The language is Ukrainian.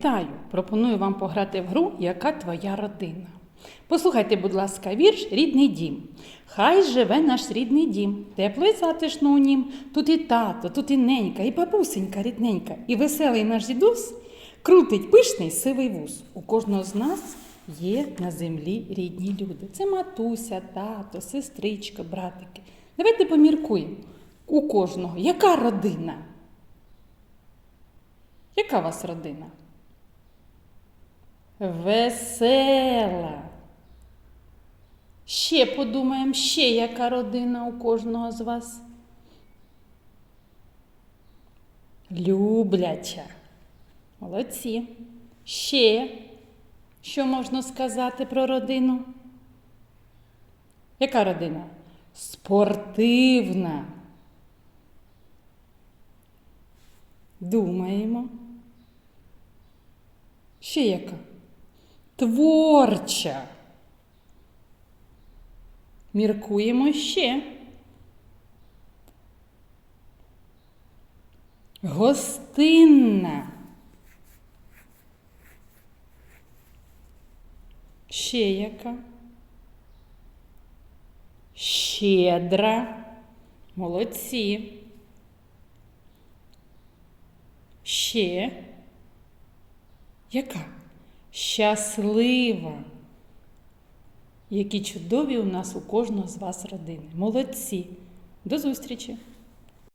Вітаю! Пропоную вам пограти в гру Яка твоя родина. Послухайте, будь ласка, вірш Рідний дім. Хай живе наш рідний дім, тепло і затишно у нім. Тут і тато, тут і ненька, і бабусенька рідненька, і веселий наш дідусь крутить пишний сивий вуз. У кожного з нас є на землі рідні люди. Це матуся, тато, сестричка, братики. Давайте поміркуємо. У кожного яка родина? Яка у вас родина? Весела. Ще подумаємо, ще яка родина у кожного з вас. Любляча. Молодці. Ще. Що можна сказати про родину? Яка родина? Спортивна. Думаємо. Ще яка? Творча. Міркуємо ще. Гостинна. Ще яка? Щедра. Молодці. Ще. Яка? Щаслива. Які чудові у нас у кожного з вас родини. Молодці. До зустрічі!